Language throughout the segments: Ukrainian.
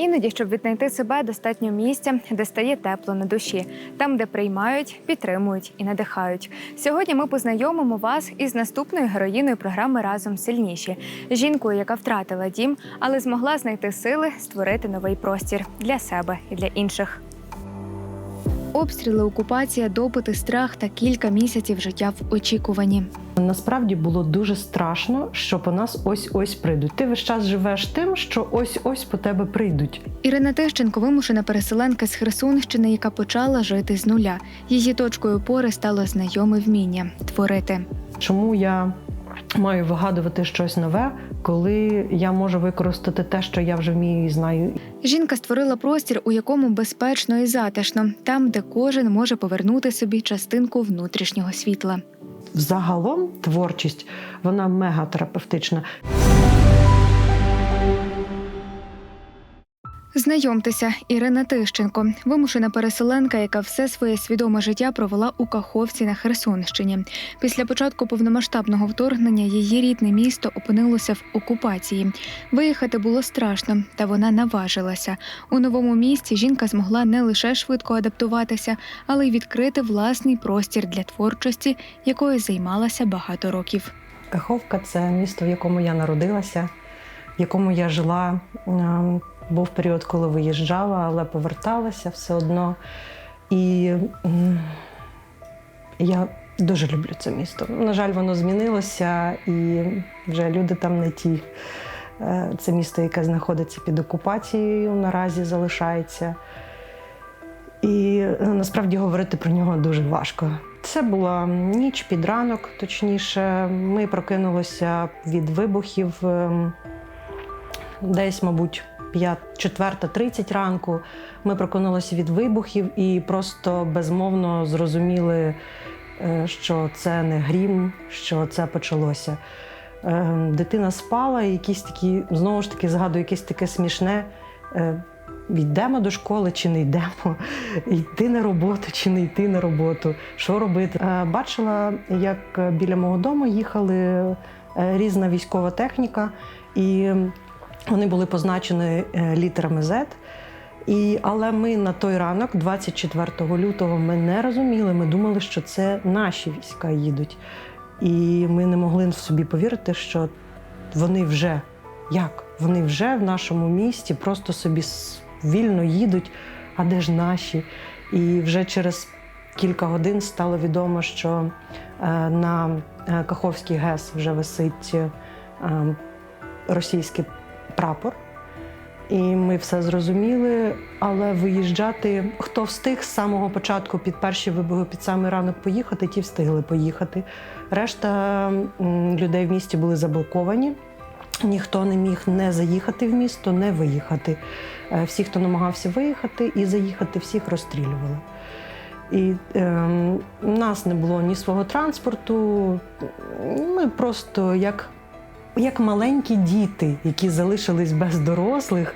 Іноді, щоб віднайти себе, достатньо місця, де стає тепло на душі, там, де приймають, підтримують і надихають. Сьогодні ми познайомимо вас із наступною героїною програми Разом сильніші жінкою, яка втратила дім, але змогла знайти сили створити новий простір для себе і для інших. Обстріли, окупація, допити, страх та кілька місяців життя в очікуванні. Насправді було дуже страшно, що по нас ось ось прийдуть. Ти весь час живеш тим, що ось ось по тебе прийдуть. Ірина Тищенко вимушена переселенка з Херсонщини, яка почала жити з нуля. Її точкою опори стало знайоме вміння творити. Чому я маю вигадувати щось нове, коли я можу використати те, що я вже вмію і знаю. Жінка створила простір, у якому безпечно і затишно, там, де кожен може повернути собі частинку внутрішнього світла. Загалом творчість вона мегатерапевтична. Знайомтеся, Ірина Тищенко, вимушена переселенка, яка все своє свідоме життя провела у Каховці на Херсонщині. Після початку повномасштабного вторгнення її рідне місто опинилося в окупації. Виїхати було страшно, та вона наважилася. У новому місті жінка змогла не лише швидко адаптуватися, але й відкрити власний простір для творчості, якою займалася багато років. Каховка це місто, в якому я народилася, в якому я жила. Був період, коли виїжджала, але поверталася все одно. І я дуже люблю це місто. На жаль, воно змінилося, і вже люди там не ті. Е, Це місто, яке знаходиться під окупацією, наразі залишається. І е, насправді говорити про нього дуже важко. Це була ніч під ранок, точніше. Ми прокинулися від вибухів ем, десь, мабуть, 4.30 ранку. Ми прокинулися від вибухів і просто безмовно зрозуміли, е, що це не грім, що це почалося. Е, Дитина спала, і якісь такі, знову ж таки, згадую, якесь таке смішне. е, Йдемо до школи чи не йдемо, йти на роботу чи не йти на роботу, що робити. Бачила, як біля мого дому їхали різна військова техніка, і вони були позначені е, літерами Z. І, але ми на той ранок, 24 лютого, ми не розуміли. Ми думали, що це наші війська їдуть. І ми не могли в собі повірити, що вони вже як? Вони вже в нашому місті просто собі вільно їдуть, а де ж наші? І вже через кілька годин стало відомо, що е, на е, Каховський ГЕС вже висить е, російський прапор. І ми все зрозуміли, але виїжджати, хто встиг з самого початку під перші вибухи, під самий ранок поїхати, ті встигли поїхати. Решта людей в місті були заблоковані. Ніхто не міг не заїхати в місто, не виїхати. Е, Всі, хто намагався виїхати і заїхати, всіх розстрілювали. І у нас не було ні свого транспорту. Ми просто як, як маленькі діти, які залишились без дорослих,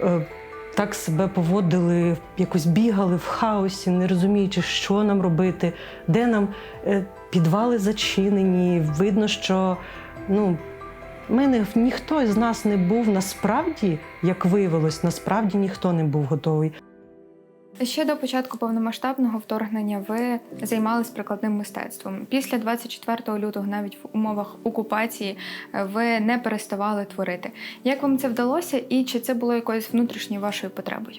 е, так себе поводили, якось бігали в хаосі, не розуміючи, що нам робити, де нам е, підвали зачинені. Видно, що ну, ми не, ніхто з нас не був насправді, як виявилось, насправді ніхто не був готовий. Ще до початку повномасштабного вторгнення ви займались прикладним мистецтвом. Після 24 лютого, навіть в умовах окупації, ви не переставали творити. Як вам це вдалося, і чи це було якоюсь внутрішньою вашою потребою?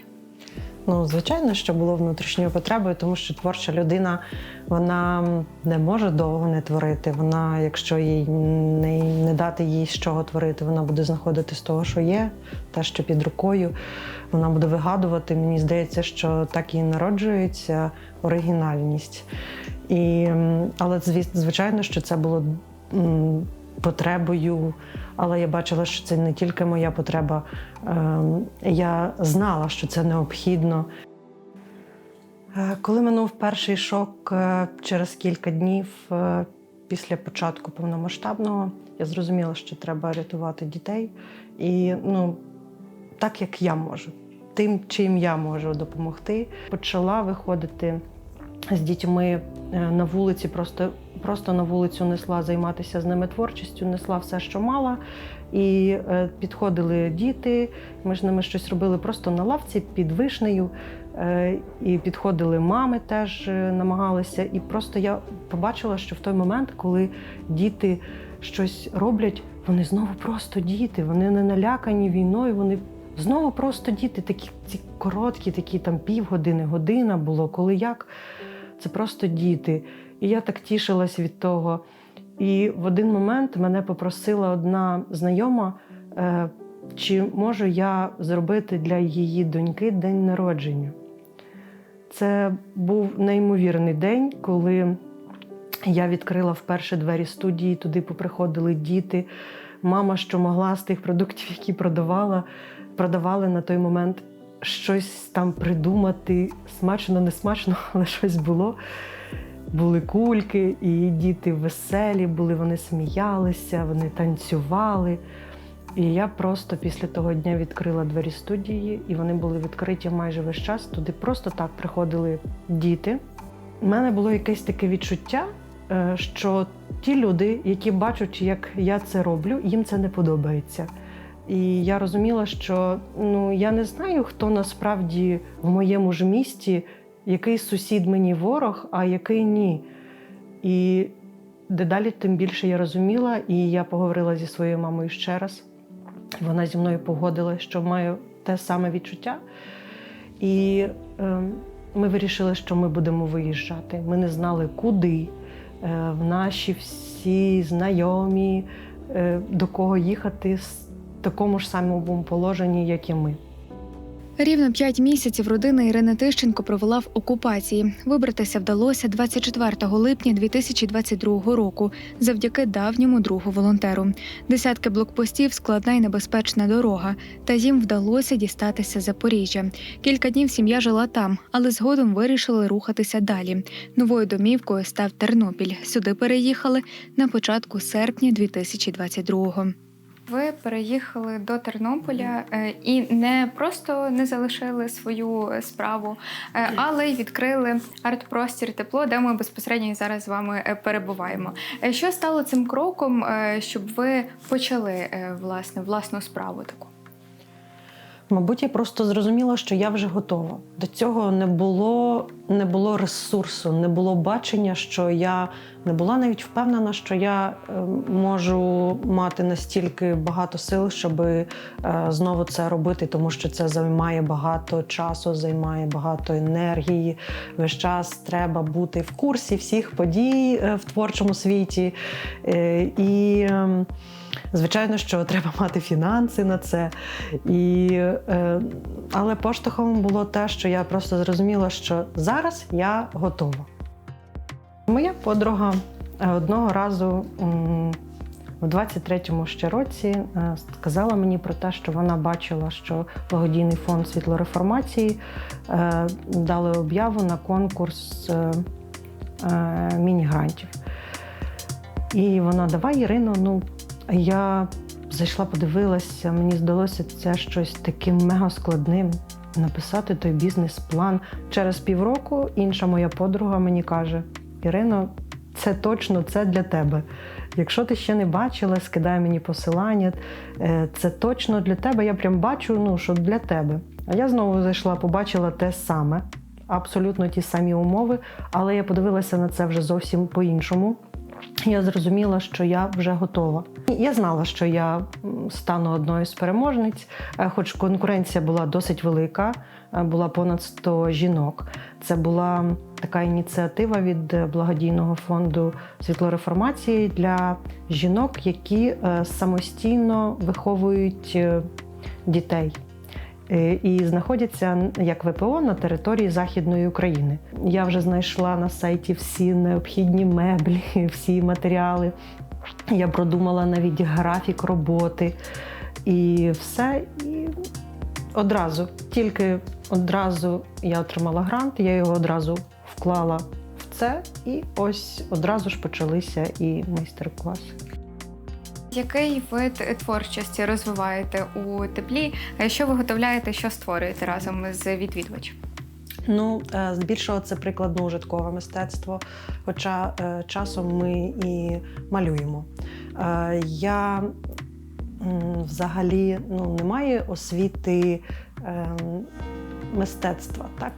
Ну, звичайно, що було внутрішньою потребою, тому що творча людина вона не може довго не творити. Вона, якщо їй не, не дати їй з чого творити, вона буде знаходити з того, що є, те, що під рукою. Вона буде вигадувати. Мені здається, що так і народжується оригінальність. І, але звичайно, що це було потребою. Але я бачила, що це не тільки моя потреба. Ем, Я знала, що це необхідно. Е, Коли минув перший шок е, через кілька днів е, після початку повномасштабного, я зрозуміла, що треба рятувати дітей. І ну, так як я можу, тим, чим я можу допомогти, почала виходити з дітьми е, на вулиці, просто просто на вулицю несла займатися з ними творчістю, несла все, що мала. І е, підходили діти, ми ж ними щось робили просто на лавці під вишнею. Е, і підходили мами, теж намагалися. І просто я побачила, що в той момент, коли діти щось роблять, вони знову просто діти, вони не налякані війною, вони знову просто діти, такі ці короткі, такі там півгодини, година було, коли як. Це просто діти. І я так тішилась від того. І в один момент мене попросила одна знайома, е, чи можу я зробити для її доньки день народження. Це був неймовірний день, коли я відкрила вперше двері студії, туди поприходили діти. Мама, що могла з тих продуктів, які продавала, продавали на той момент щось там придумати. Смачно, не смачно, але щось було. Були кульки, і діти веселі були, вони сміялися, вони танцювали. І я просто після того дня відкрила двері студії, і вони були відкриті майже весь час. Туди просто так приходили діти. У мене було якесь таке відчуття, е, що ті люди, які бачать, як я це роблю, їм це не подобається. І я розуміла, що ну я не знаю, хто насправді в моєму ж місті, який сусід мені ворог, а який ні. І дедалі тим більше я розуміла, і я поговорила зі своєю мамою ще раз. Вона зі мною погодила, що маю те саме відчуття. І е, ми вирішили, що ми будемо виїжджати. Ми не знали, куди. Е, в наші всі знайомі, е, до кого їхати такому ж самому положенні, як і ми. Рівно п'ять місяців родина Ірини Тищенко провела в окупації. Вибратися вдалося 24 липня 2022 року завдяки давньому другу волонтеру. Десятки блокпостів, складна і небезпечна дорога. Та їм вдалося дістатися Запоріжжя. Кілька днів сім'я жила там, але згодом вирішили рухатися далі. Новою домівкою став Тернопіль. Сюди переїхали на початку серпня 2022-го. Ви переїхали до Тернополя е, і не просто не залишили свою справу, е, але й відкрили арт-простір тепло, де ми безпосередньо зараз з вами е, перебуваємо. Е, Що стало цим кроком, е, щоб ви почали е, власне власну справу таку? Мабуть, я просто зрозуміла, що я вже готова. До цього не було, не було ресурсу, не було бачення, що я не була навіть впевнена, що я е, можу мати настільки багато сил, щоб е, знову це робити, тому що це займає багато часу, займає багато енергії. Весь час треба бути в курсі всіх подій е, в творчому світі. І ем, Звичайно, що треба мати фінанси на це. І, е, але поштовхом було те, що я просто зрозуміла, що зараз я готова. Моя подруга е, одного разу в 23-му ще році е, сказала мені про те, що вона бачила, що благодійний фонд світлореформації е, дали об'яву на конкурс міні-грантів. І вона давай, Ірино, ну я зайшла, подивилася, мені здалося це щось таким мега складним. Написати той бізнес-план. Через півроку інша моя подруга мені каже: Ірино, це точно це для тебе. Якщо ти ще не бачила, скидай мені посилання. Е, Це точно для тебе. Я прям бачу, ну, що для тебе. А я знову зайшла, побачила те саме, абсолютно ті самі умови, але я подивилася на це вже зовсім по-іншому. Я зрозуміла, що я вже готова. Я знала, що я стану одною з переможниць, е, хоч конкуренція була досить велика, е, була понад 100 жінок. Це була така ініціатива від е, благодійного фонду світлореформації для жінок, які самостійно виховують дітей. Е, І знаходяться як ВПО на території Західної України. Я вже знайшла на сайті всі необхідні меблі, всі матеріали. Я продумала навіть графік роботи і все. І одразу, тільки одразу я отримала грант, я його одразу вклала в це, і ось одразу ж почалися і майстер-класи. Який вид творчості розвиваєте у теплі? Що виготовляєте, що створюєте разом з відвідувачем? Ну, е, здебільшого це прикладно-ужиткове мистецтво, хоча е, часом ми і малюємо. Е, Я взагалі ну, не маю освіти ем, мистецтва. Так?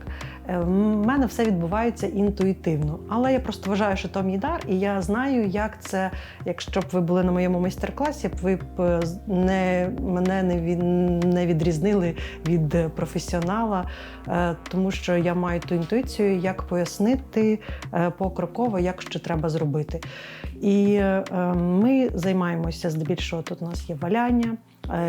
Е, В мене все відбувається інтуїтивно. Але я просто вважаю, що то мій дар, і я знаю, як це, якщо б ви були на моєму майстер-класі, ви б е, не, мене не, від, не відрізнили від професіонала, е, тому що я маю ту інтуїцію, як пояснити покроково, як що треба зробити. І ми займаємося здебільшого. Тут у нас є валяння,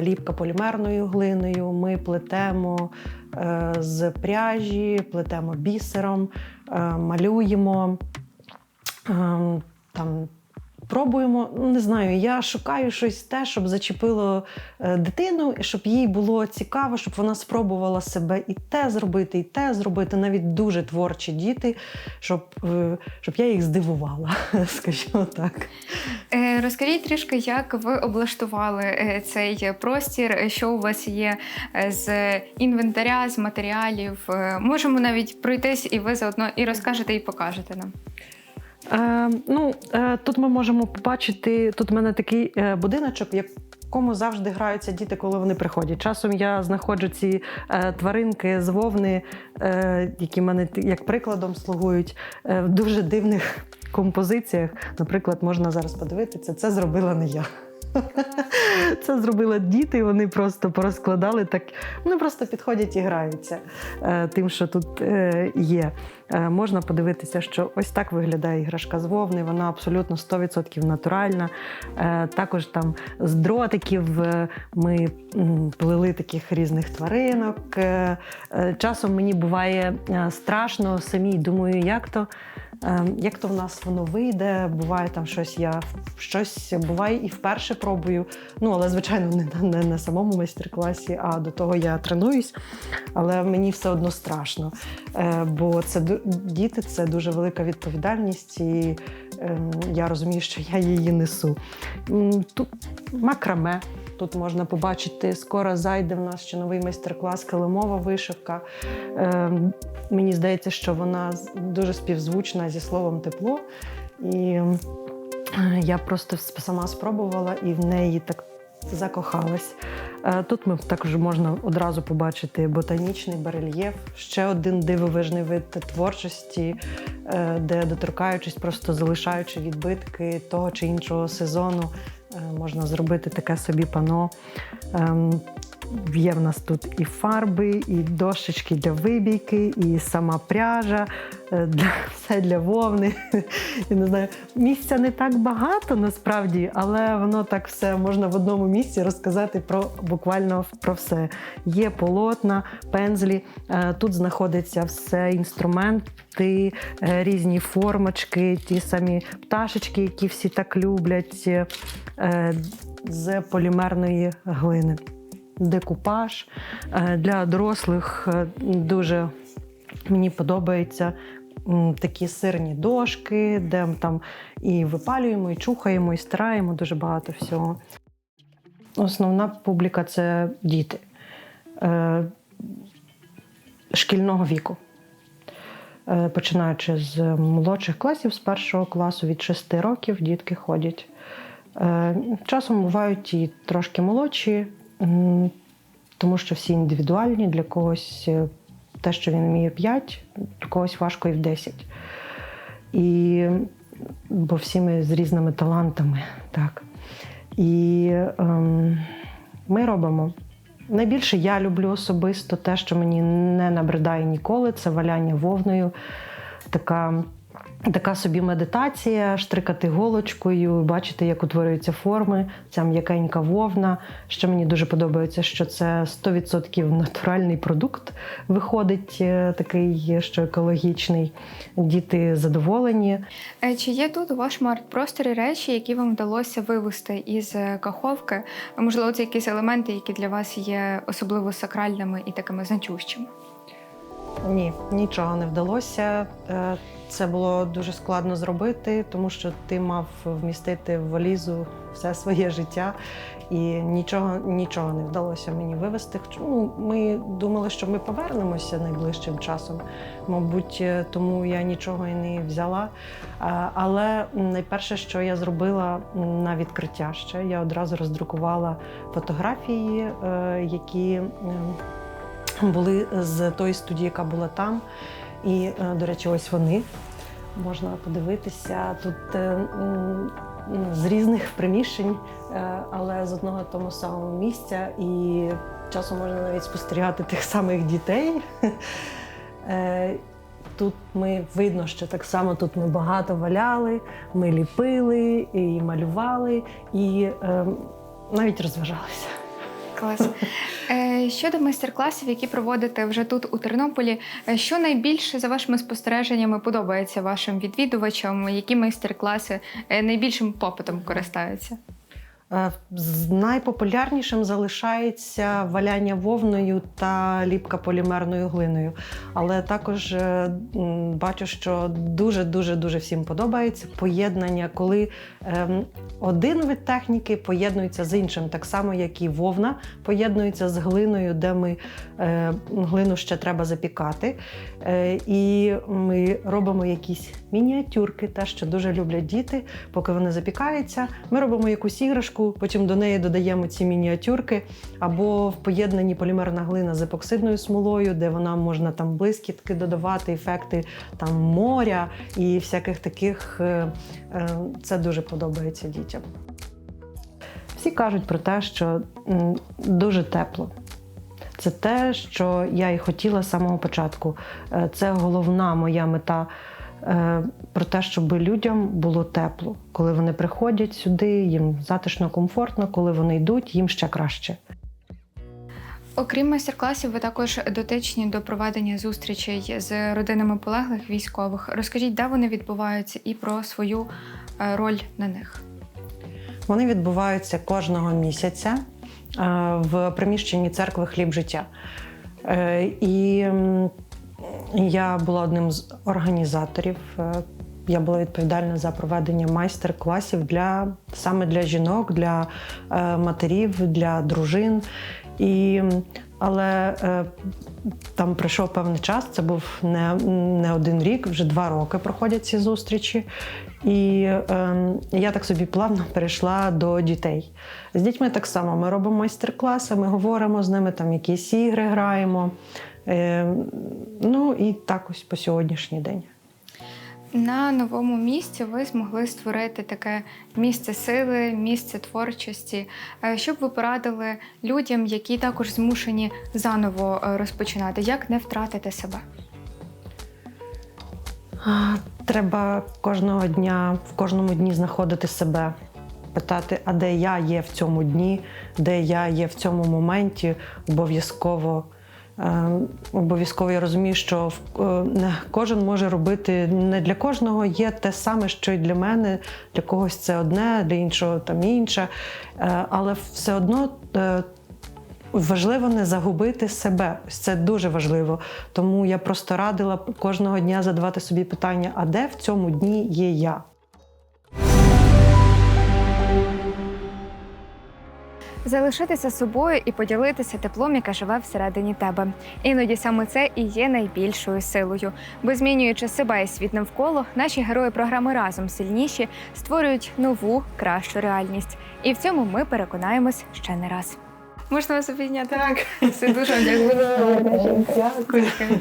ліпка полімерною глиною. Ми плетемо е, з пряжі, плетемо бісером, е, малюємо. Ем, Там пробуємо, не знаю, я шукаю щось те, щоб зачепило е, дитину, щоб їй було цікаво, щоб вона спробувала себе і те зробити, і те зробити. Навіть дуже творчі діти, щоб, е, щоб я їх здивувала, скажімо так. Е, Розкажіть трішки, як ви облаштували цей простір, що у вас є з інвентаря, з матеріалів. Можемо навіть пройтись, і ви заодно і розкажете, і покажете нам. Е, ну, е, тут ми можемо побачити, тут в мене такий е, будиночок, в якому завжди граються діти, коли вони приходять. Часом я знаходжу ці е, тваринки з вовни, е, які мене як прикладом слугують е, в дуже дивних композиціях. Наприклад, можна зараз подивитися, це зробила не я. Це зробили діти, вони просто порозкладали так. Вони просто підходять і граються е, тим, що тут е, є. Е, Можна подивитися, що ось так виглядає іграшка з вовни. Вона абсолютно 100% натуральна. Також там з дротиків ми плели таких різних тваринок. Часом мені буває страшно самій. Думаю, як то. Е, Як то в нас воно вийде, буває там щось, я щось буває і вперше пробую. Ну, але, звичайно, не, не на самому майстер-класі, а до того я тренуюсь. Але мені все одно страшно. Е, бо це діти це дуже велика відповідальність, і ем, я розумію, що я її несу. Тут макраме. Тут можна побачити, скоро зайде в нас ще новий майстер-клас килимова вишивка. Ем, Мені здається, що вона дуже співзвучна зі словом тепло. І ем, я просто сама спробувала і в неї так закохалась. Е, Тут ми також можна одразу побачити ботанічний барельєф, ще один дивовижний вид творчості, е, де доторкаючись, просто залишаючи відбитки того чи іншого сезону, е, можна зробити таке собі пано. Є в нас тут і фарби, і дощечки для вибійки, і сама пряжа, е, для, все для вовни. Я не знаю, місця не так багато насправді, але воно так все можна в одному місці розказати про буквально про все. Є полотна, пензлі. е, Тут знаходиться все інструменти, е, різні формочки, ті самі пташечки, які всі так люблять, з полімерної глини декупаж. Е, Для дорослих е, дуже мені подобаються такі сирні дошки, де ми там і випалюємо, і чухаємо, і стираємо дуже багато всього. Основна публіка це діти е, шкільного віку. Починаючи з молодших класів, з першого класу від 6 років дітки ходять. Часом бувають і трошки молодші, тому що всі індивідуальні, для когось е, те, що він вміє 5, для когось важко і в 10. І, бо всі ми з різними талантами. Так. І ем, ми робимо. Найбільше я люблю особисто те, що мені не набридає ніколи, це валяння вовною. Така Така собі медитація, штрикати голочкою, бачити, як утворюються форми, ця м'якенька вовна. Що мені дуже подобається, що це 100% натуральний продукт виходить, е, такий, що екологічний. Діти задоволені. Е, Чи є тут у вашому арт-просторі речі, які вам вдалося вивести із е, каховки? Можливо, це якісь елементи, які для вас є особливо сакральними і такими значущими? Ні, нічого не вдалося. Е, Це було дуже складно зробити, тому що ти мав вмістити в валізу все своє життя, і нічого, нічого не вдалося мені вивезти. Ну, ми думали, що ми повернемося найближчим часом. Мабуть, е, тому я нічого і не взяла. Е, Але найперше, що я зробила на відкриття ще, я одразу роздрукувала фотографії, які. Е, були з тої студії, яка була там. І, е, до речі, ось вони. Можна подивитися тут е, ну, з різних приміщень, е, але з одного тому самого місця. І часом можна навіть спостерігати тих самих дітей. Е, Тут ми видно, що так само тут ми багато валяли, ми ліпили і малювали, і е, навіть розважалися. Клас. Е, Щодо майстер-класів, які проводите вже тут у Тернополі, е, що найбільше за вашими спостереженнями подобається вашим відвідувачам? Які майстер-класи е, найбільшим попитом користаються? Е, з- Найпопулярнішим залишається валяння вовною та ліпка полімерною глиною. Але також е, бачу, що дуже дуже всім подобається поєднання, коли ем, один вид техніки поєднується з іншим, так само як і вовна поєднується з глиною, де ми е, глину ще треба запікати. І ми робимо якісь мініатюрки, те, що дуже люблять діти. Поки вони запікаються, ми робимо якусь іграшку, потім до неї додаємо ці мініатюрки, або в поєднанні полімерна глина з епоксидною смолою, де вона можна там блискітки додавати, ефекти там моря і всяких таких. е, е, Це дуже подобається дітям. Всі кажуть про те, що дуже тепло. Це те, що я і хотіла з самого початку. Е, Це головна моя мета про те, щоб людям було тепло. Коли вони приходять сюди, їм затишно, комфортно, коли вони йдуть, їм ще краще. Окрім майстер-класів, ви також дотичні до проведення зустрічей з родинами полеглих військових. Розкажіть, де вони відбуваються, і про свою е, роль на них. Вони відбуваються кожного місяця е, в приміщенні церкви хліб життя. Е, І я була одним з організаторів. Е, Я була відповідальна за проведення майстер-класів для саме для жінок, для е, матерів, для дружин. І, але е, там пройшов певний час, це був не, не один рік, вже два роки проходять ці зустрічі. І е, я так собі плавно перейшла до дітей. З дітьми так само ми робимо майстер-класи, ми говоримо з ними, там якісь ігри граємо. Е, ну і так ось по сьогоднішній день. На новому місці ви змогли створити таке місце сили, місце творчості. Е, Що б ви порадили людям, які також змушені заново е, розпочинати, як не втратити себе? Треба кожного дня, в кожному дні знаходити себе, питати, а де я є в цьому дні, де я є в цьому моменті, обов'язково. Е, Обов'язково я розумію, що е, кожен може робити не для кожного є те саме, що й для мене. Для когось це одне, для іншого там інше. Е, Але все одно Важливо не загубити себе. Ось Це дуже важливо. Тому я просто радила кожного дня задавати собі питання: а де в цьому дні є я? Залишитися собою і поділитися теплом, яке живе всередині тебе. Іноді саме це і є найбільшою силою. Бо змінюючи себе і світ навколо, наші герої програми разом сильніші створюють нову, кращу реальність. І в цьому ми переконаємось ще не раз. Можна вас обійняти? Так. Це дуже дякую. Дякую.